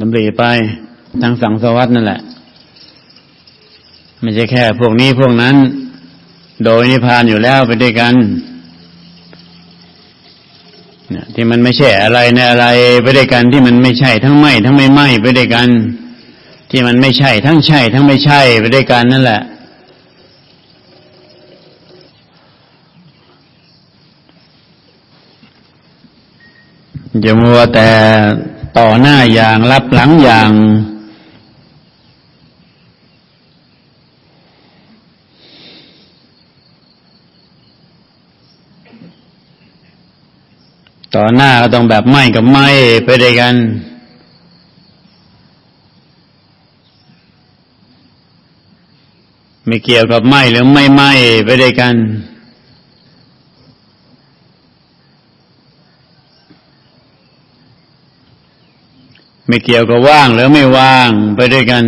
ดำริไปทั้งสังสวัตนั่นแหละ ไม่ใช่แค่ พวกนี้พวกนั้น โดยนิพพานอยู่แล้วไปด้วยกันเนี่ยที่มันไม่ใช่อะไรในอะไรไปด้วยกันที่มันไม่ใช่ทั้งไม่ทั้งไม่ไม่ไปด้วยกัน ที่มันไม่ใช่ทั้งใช่ ทั้งไม่ใช่ไปด้วยกันนั่นแหละอย่ามัวแต่ ต่อหน้าอย่างรับหลังอย่าง ต่อหน้าก็ต้องแบบไม่กับไม่ไปด้วยกันไม่เกี่ยวกับไม่หรือไม่ไม่ไปด้วยกัน ไม่เกี่ยวกับว่างหรือไม่ว่างไปด้วยกัน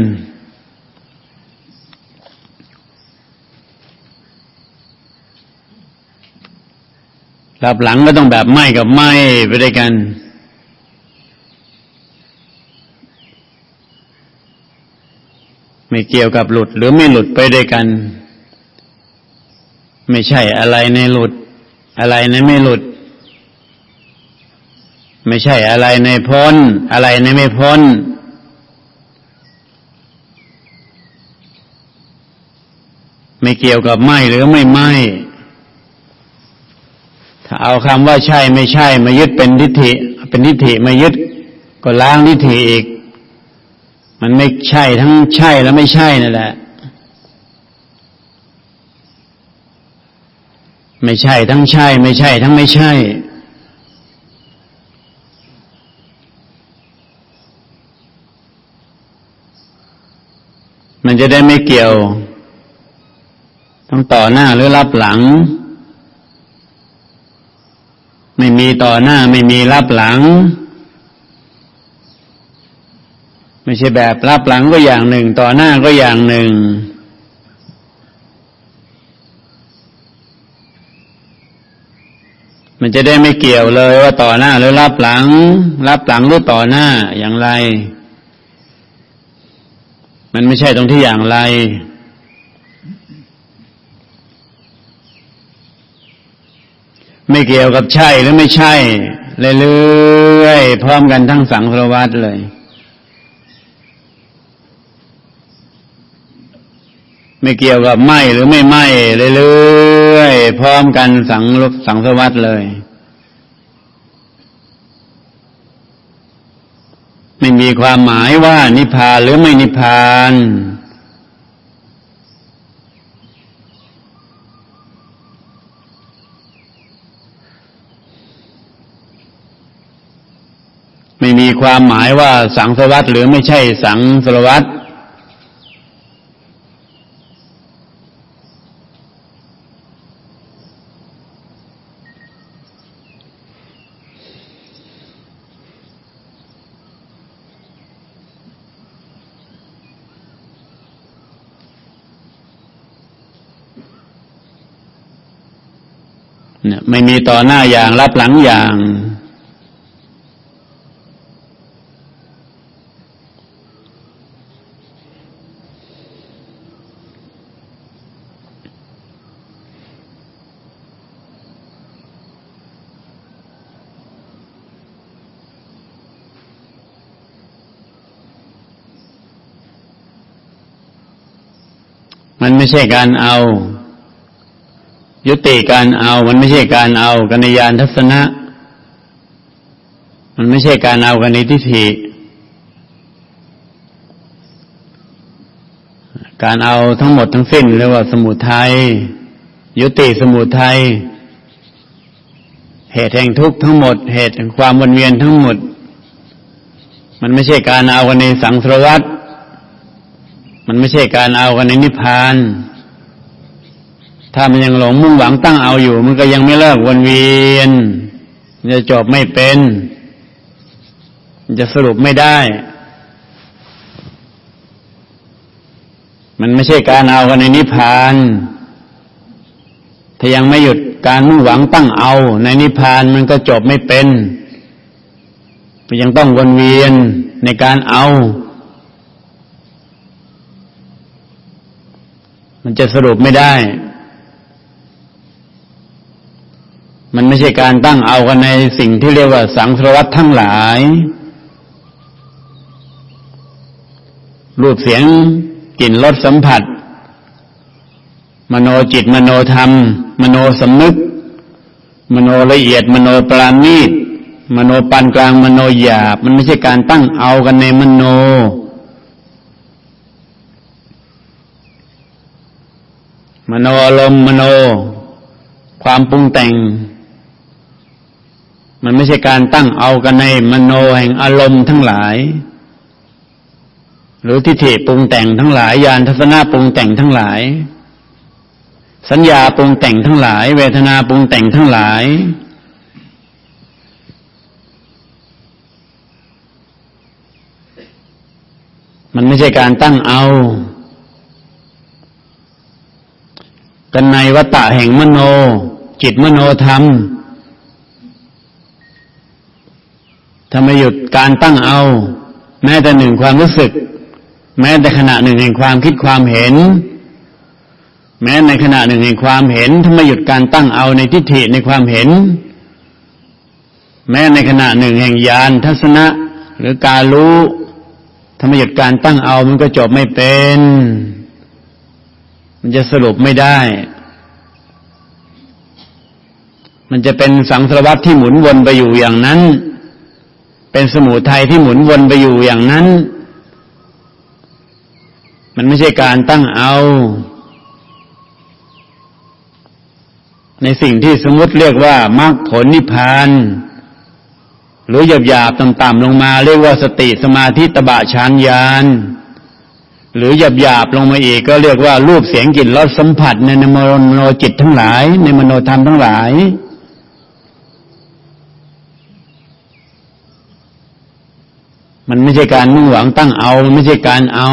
รับหลังก็ต้องแบบไม่กับไม่ไปด้วยกัน ไม่เกี่ยวกับหลุดหรือไม่หลุดไปด้วยกัน ไม่ใช่อะไรในหลุด อะไรในไม่หลุด ไม่ใช่อะไรในพ้น อะไรในไม่พ้น ไม่เกี่ยวกับไม่หรือไม่ไม่ถ้าเอาคำว่าใช่ไม่ใช่มายึดเป็นทิฏฐิ เป็นทิฏฐิมายึดก็ล้างทิฏฐิอีก มันไม่ใช่ทั้งใช่และไม่ใช่นั่นแหละ ไม่ใช่ทั้งใช่ ไม่ใช่ ทั้งไม่ใช่ มันจะได้ไม่เกี่ยว ต้องต่อหน้าหรือรับหลัง ไม่มีต่อหน้าไม่มีรับหลัง ไม่ใช่แบบรับหลังก็อย่างหนึ่ง ต่อหน้าก็อย่างหนึ่งมันจะได้ไม่เกี่ยวเลยว่าต่อหน้าหรือรับหลัง รับหลังหรือต่อหน้าอย่างไร มันไม่ใช่ตรงที่อย่างไร ไม่เกี่ยวกับใช่หรือไม่ใช่เรื่อยๆพร้อมกันทั้งสังสารวัตรเลย ไม่เกี่ยวกับไม่หรือไม่ไม่เรื่อยๆพร้อมกันสังสังสารวัตรเลย ไมีความหมายว่านิพพานหรือไม่นิพพานไม่มีความหมายว่าสังสารวัตรหรือไม่ใช่สังสารวัตรเนี่ยไมีต่อหน้าอย่างรับหลังอย่าง มันไม่ใช่การเอา ยุติการเอา มันไม่ใช่การเอากันในยานทัศนะ มันไม่ใช่การเอากันในทิฏฐิ การเอาทั้งหมดทั้งสิ้นเรียกว่าสมุทัยยุติสมุทัยเหตุแห่งทุกข์ทั้งหมด เหตุแห่งความวนเวียนทั้งหมด มันไม่ใช่การเอากันในสังสารวัฏมันไม่ใช่การเอากันในนิพพาน ถ้ามันยังหลงมุ่งหวังตั้งเอาอยู่ มันก็ยังไม่เลิกวนเวียนจะจบไม่เป็นจะสรุปไม่ได้ มันไม่ใช่การเอากันในนิพพาน ถ้ายังไม่หยุดการมุ่งหวังตั้งเอา ในนิพพานมันก็จบไม่เป็นยังต้องวนเวียนในการเอา มันจะสรุปไม่ได้ มันไม่ใช่การตั้งเอากันในสิ่งที่เรียกว่าสังสารวัตทั้งหลาย รูปเสียงกลิ่นรสสัมผัส มโนจิต มโนธรรม มโนสำนึก มโนละเอียด มโนปราณีตมโนปานกลางมโนหยาบ มันไม่ใช่การตั้งเอากันในมโน มโนอารมณ์มโน ความปรุงแต่ง มันไม่ใช่การตั้งเอากันในมโนแห่งอารมณ์ทั้งหลาย หรือทิฏฐิปรุงแต่งทั้งหลายญาณทัศนะปรุงแต่งทั้งหลาย สัญญาปรุงแต่งทั้งหลาย เวทนาปรุงแต่งทั้งหลาย มันไม่ใช่การตั้งเอากันในวัตตะแห่งมโน จิตมโนธรรม ถ้าไม่หยุดการตั้งเอา แม้แต่หนึ่งความรู้สึก แม้แต่ขณะหนึ่งแห่งความคิดความเห็น แม้ในขณะหนึ่งแห่งความเห็นถ้าไม่หยุดการตั้งเอาในทิฏฐิในความเห็น แม้ในขณะหนึ่งแห่งญาณทัศนะ หรือการรู้ถ้าไม่หยุดการตั้งเอามันก็จบไม่เป็น มันจะสรุปไม่ได้มันจะเป็นสังสารวัตที่หมุนวนไปอยู่อย่างนั้น เป็นสมุทัยที่หมุนวนไปอยู่อย่างนั้น มันไม่ใช่การตั้งเอา ในสิ่งที่สมมติเรียกว่ามรรคผลนิพพาน หรือหยาบหยาบต่ำๆลงมา เรียกว่าสติสมาธิตบะฌานญาณหรือหยาบหยาบลงมาอีกก็เรียกว่ารูปเสียงกลิ่นรสสัมผัสในมโนจิตทั้งหลาย ในมโนธรรมทั้งหลาย มันไม่ใช่การมุ่งหวังตั้งเอา มันไม่ใช่การเอา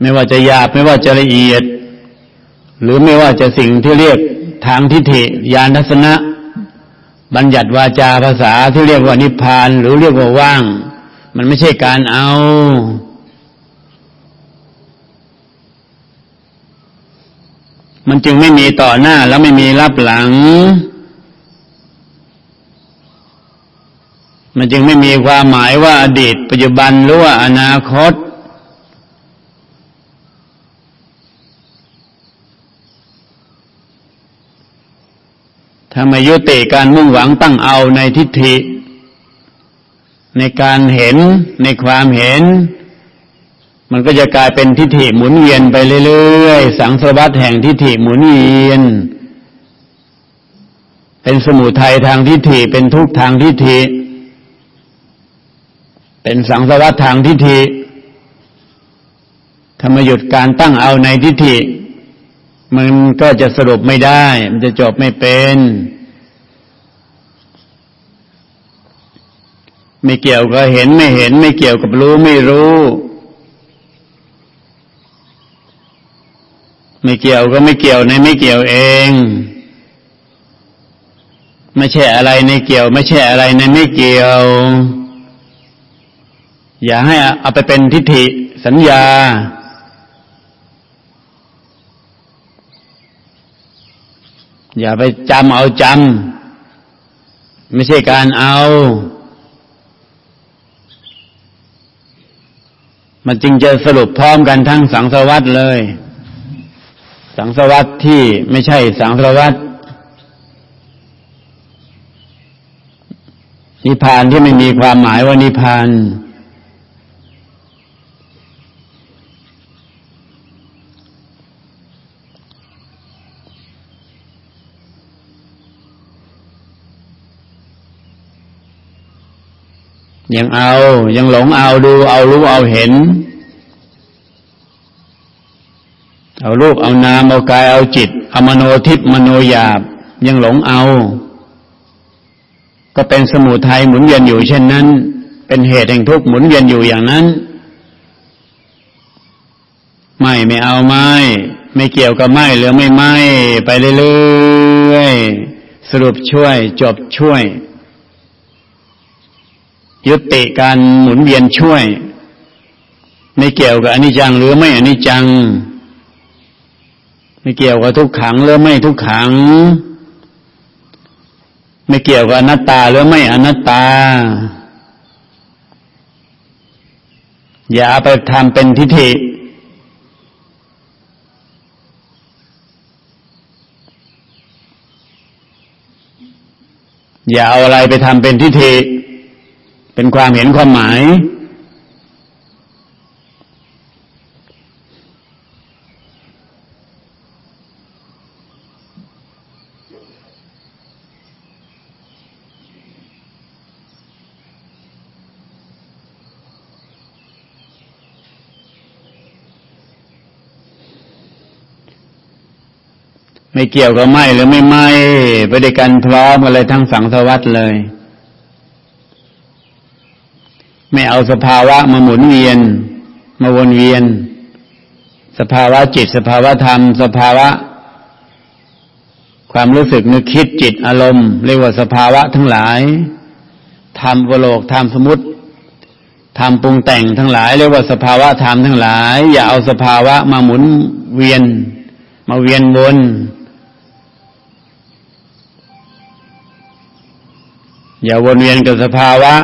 ไม่ว่าจะหยาบไม่ว่าจะละเอียด หรือไม่ว่าจะสิ่งที่เรียกทางทิฏฐิญาณทัศนะ บัญญัติวาจาภาษาที่เรียกว่านิพพาน หรือเรียกว่าว่าง มันไม่ใช่การเอา มันจึงไม่มีต่อหน้าแล้วไม่มีรับหลัง มันจึงไม่มีความหมายว่าอดีต ปัจจุบันหรือว่าอนาคต ถ้าไม่ยุติการมุ่งหวังตั้งเอาในทิฏฐิ ในการเห็นในความเห็น มันก็จะกลายเป็นทิฏฐิหมุนเวียนไปเรื่อยๆ สังสารวัฏแห่งทิฏฐิหมุนเวียน เป็นสมุทัยทางทิฏฐิเป็นทุกข์ทางทิฏฐิ เป็นสังสารวัฏทางทิฏฐิถ้ามาหยุดการตั้งเอาในทิฏฐิ มันก็จะสรุปไม่ได้ มันจะจบไม่เป็น ไม่เกี่ยวกับเห็นไม่เห็น ไม่เกี่ยวกับรู้ไม่รู้ ไม่เกี่ยวก็ไม่เกี่ยวในไม่เกี่ยวเองไม่ใช่อะไรในเกี่ยว ไม่ใช่อะไรในไม่เกี่ยว อย่าให้เอาไปเป็นทิฏฐิสัญญา อย่าไปจำเอาจำไม่ใช่การเอา มันจึงจะสรุปพร้อมกันทั้งสังสารวัตเลย สังสารวัตที่ไม่ใช่สังสารวัตนิพพานที่ไม่มีความหมายว่านิพพาน ยังเอา ยังหลงเอาดูเอารู้เอาเห็น เอารูปเอานามเอากายเอาจิตเอามโนทิพมโนหยาบ ยังหลงเอา ก็เป็นสมุทัยหมุนเวียนอยู่เช่นนั้น เป็นเหตุแห่งทุกข์หมุนเวียนอยู่อย่างนั้น ไม่ไม่เอาไม่ ไม่เกี่ยวกับไม่หรือไม่ไม่ ไปเรื่อยๆสรุปช่วย จบช่วย ยุติการหมุนเวียนช่วย ไม่เกี่ยวกับอนิจจังหรือไม่อนิจจัง ไม่เกี่ยวกับทุกขังหรือไม่ทุกขัง ไม่เกี่ยวกับอนัตตาหรือไม่อนัตตา อย่าไปทำเป็นทิฏฐิอย่าเอาอะไรไปทำเป็นทิฏฐิ เป็นความเห็นความหมาย ไม่เกี่ยวกับไหมหรือไม่ไหมไปด้วยกันพร้อมกันเลยทั้งสังสวัสดเลย ไม่เอาสภาวะมาหมุนเวียน มาวนเวียน สภาวะจิต สภาวะธรรม สภาวะ ความรู้สึกนึกคิดจิตอารมณ์เรียกว่าสภาวะทั้งหลายธรรมวโลกธรรมสมุติธรรมปรุงแต่งทั้งหลายเรียกว่าสภาวะธรรมทั้งหลาย อย่าเอาสภาวะมาหมุนเวียน มาเวียนวนอย่าวนเวียนกับสภาวะ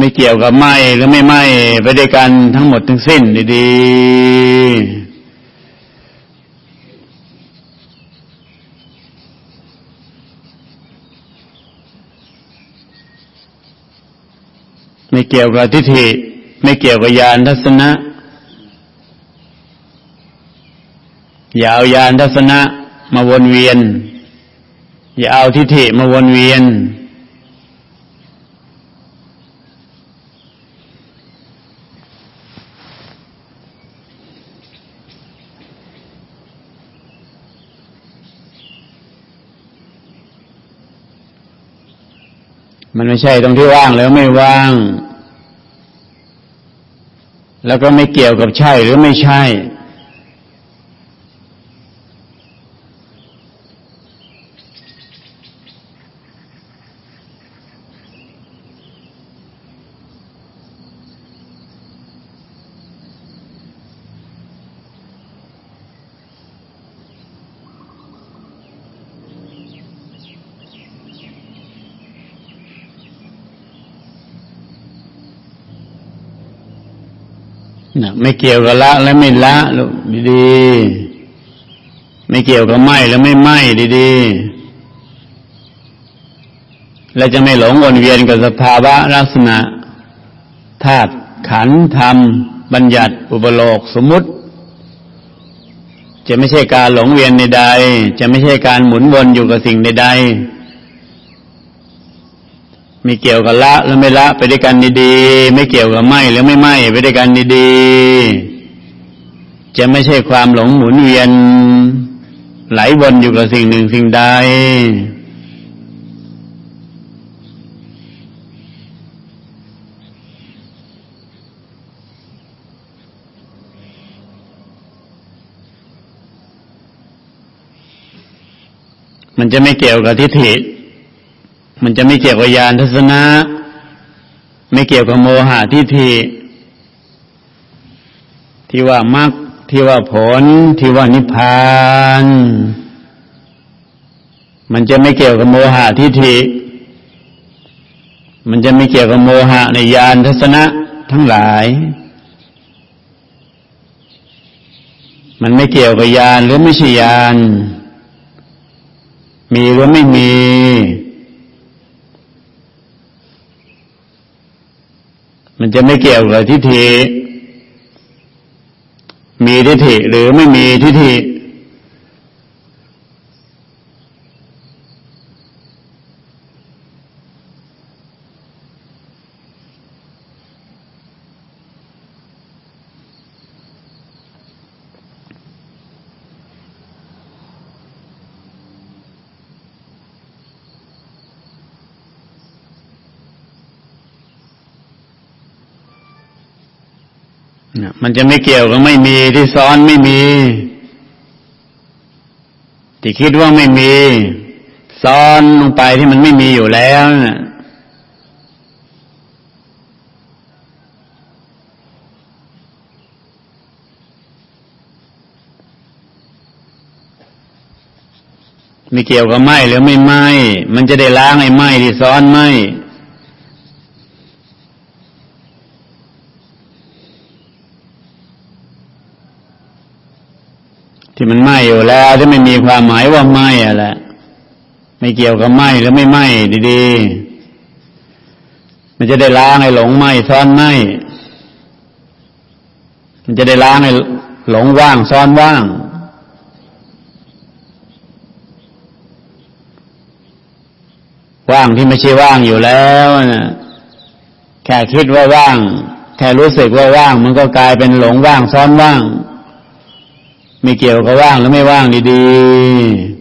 ไม่เกี่ยวกับไหมหรือไม่ไหมไปด้วยกันทั้งหมดทั้งสิ้นดีๆไม่เกี่ยวกับทิฏฐิ ไม่เกี่ยวกับญาณทัศนะอย่าเอายานทัศนะมาวนเวียน อย่าเอาทิฏฐิมาวนเวียน มันไม่ใช่ตรงที่ว่างแล้วไม่ว่าง แล้วก็ไม่เกี่ยวกับใช่หรือไม่ใช่ นะไม่เกี่ยวกับละและไม่ละลูกดีๆไม่เกี่ยวกับไหมแล้วไม่ไหมดีๆและจะไม่หลงวนเวียนกับสภาวะลักษณะธาตุขันธ์ธรรม บัญญัติ อุปโลกสมมุติ จะไม่ใช่การหลงเวียนในใดจะไม่ใช่การหมุนวนอยู่กับสิ่งใดๆ ไม่เกี่ยวกับละหรือไม่ละไปด้วยกันดีๆไม่เกี่ยวกับไม่หรือไม่ไม่ไปด้วยกันดีๆจะไม่ใช่ความหลงหมุนเวียน ไหลวนอยู่กับสิ่งหนึ่งสิ่งใดมันจะไม่เกี่ยวกับทิฏฐิ มันจะไม่เกี่ยวกับญาณทัศนะ ไม่เกี่ยวกับโมหะทิฏฐิที่ว่ามรรคที่ว่าผลที่ว่านิพพาน มันจะไม่เกี่ยวกับโมหะทิฏฐิ มันจะไม่เกี่ยวกับโมหะในญาณทัศนะทั้งหลาย มันไม่เกี่ยวกับญาณหรือไม่ใช่ญาณมีหรือไม่มี มันจะไม่เกี่ยวกับทิฏฐิมีทิฏฐิหรือไม่มีทิฏฐิ มันจะไม่เกี่ยวกับไม่มีที่ซ้อนไม่มี ที่คิดว่าไม่มี ซ้อนลงไปที่มันไม่มีอยู่แล้วนะมีเกี่ยวกับไหมหรือไม่ไหมมันจะได้ล้างไอ้ไหมที่ซ้อนไหม ที่มันไหมอยู่แล้วที่ไม่มีความหมายว่าไหมอะแหละไม่เกี่ยวกับไหมหรือไม่ไหมดีๆ มันจะได้ล้างไอ้หลงไหมซ้อนไหมมันจะได้ล้างไอ้หลงว่างซ้อนว่าง ว่างที่ไม่ใช่ว่างอยู่แล้วนะแค่คิดว่าว่าง แค่รู้สึกว่าว่าง มันก็กลายเป็นหลงว่างซ้อนว่าง ไม่เกี่ยวกับว่างหรือไม่ว่างดีๆ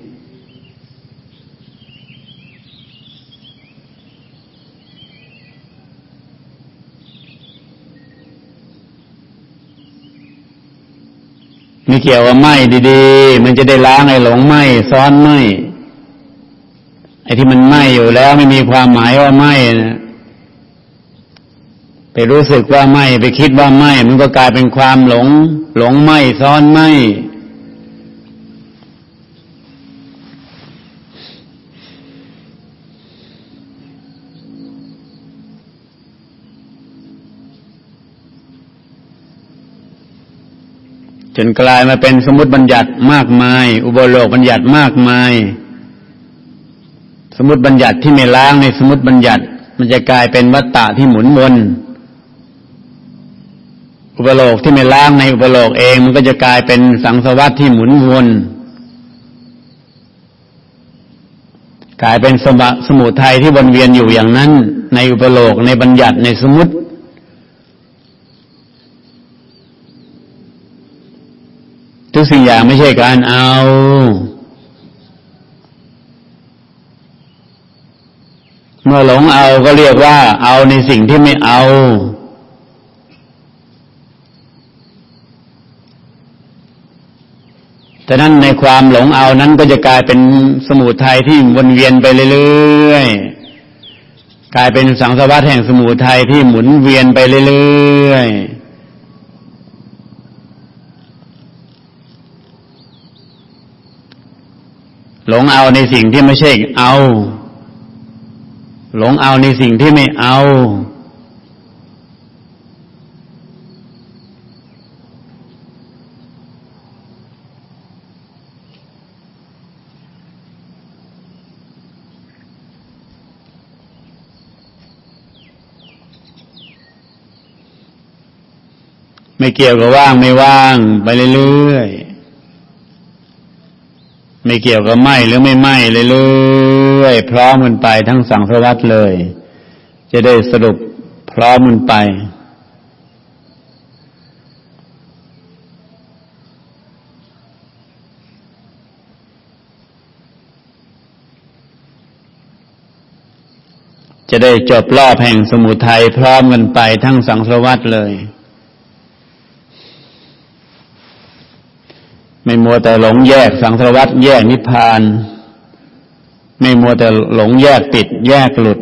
ไม่เกี่ยวกับไหมดีๆ มันจะได้ล้างไอ้หลงไหมซ้อนไหมไอ้ที่มันไหมอยู่แล้วไม่มีความหมายว่าไหมนะไปรู้สึกว่าไหมไปคิดว่าไหมมันก็กลายเป็นความหลง หลงไหมซ้อนไหม จนกลายมาเป็นสมมติบัญญัติมากมาย อุโบโลกบัญญัติมากมาย สมมติบัญญัติที่ไม่ล้างในสมมติบัญญัติ มันจะกลายเป็นวัตตะที่หมุนวนอุปโลกที่ไม่ล้างในอุปโลกเองมันก็จะกลายเป็นสังสวัตที่หมุนวนกลายเป็นสมะสมุทัยที่วนเวียนอยู่อย่างนั้น ในอุปโลกในบัญญัติในสมมติ ทุกสิ่งอย่างไม่ใช่การเอา เมื่อหลงเอาก็เรียกว่า เอาในสิ่งที่ไม่เอา แต่นั้นในความหลงเอานั้นก็จะกลายเป็นสมุทัยที่วนเวียนไปเรื่อยๆ กลายเป็นสังสารวัฏแห่งสมุทัยที่หมุนเวียนไปเรื่อยๆ หลงเอาในสิ่งที่ไม่ใช่เอา หลงเอาในสิ่งที่ไม่เอา ไม่เกี่ยวกับว่างไม่ว่างไปเรื่อยๆ ไม่เกี่ยวกับไหมหรือไม่ไหมเรื่อยๆพร้อมกันไปทั้งสังสารวัตเลย จะได้สรุปพร้อมกันไป จะได้จบรอบแห่งสมุทัยพร้อมกันไปทั้งสังสารวัตเลย มัวแต่หลงแยกสังสารวัตแยกนิพพาน ไม่มัวแต่หลงแยกติด แยกหลุด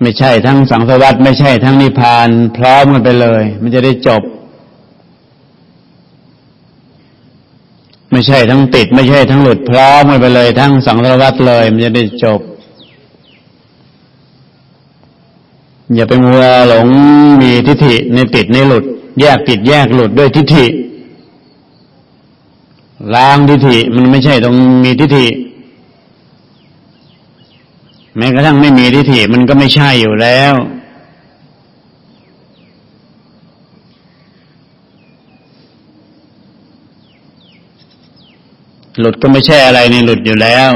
ไม่ใช่ทั้งสังสารวัตไม่ใช่ทั้งนิพพาน พร้อมกันไปเลย มันจะได้จบ ไม่ใช่ทั้งติด ไม่ใช่ทั้งหลุดพร้อมกันไปเลย ทั้งสังสารวัตเลย มันจะได้จบ อย่าไปมัวหลงมีทิฏฐิในติดในหลุด แยกติดแยกหลุดด้วยทิฏฐิล้างทิฏฐิมันไม่ใช่ต้องมีทิฏฐิแม้กระทั่งไม่มีทิฏฐิมันก็ไม่ใช่อยู่แล้ว หลุดก็ไม่ใช่อะไรในหลุดอยู่แล้ว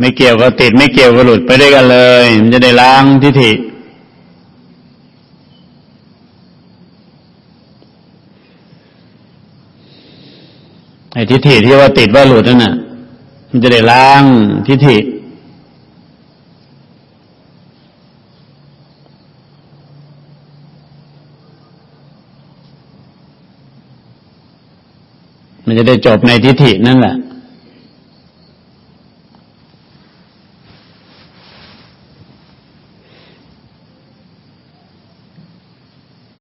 ไม่เกี่ยวกับติดไม่เกี่ยวกับหลุดไปด้วยกันเลย มันจะได้ล้างทิฏฐิไอ้ทิฏฐิที่ว่าติดว่าหลุดนั่นน่ะ มันจะได้ล้างทิฏฐิมันจะได้จบในทิฏฐินั่นแหละ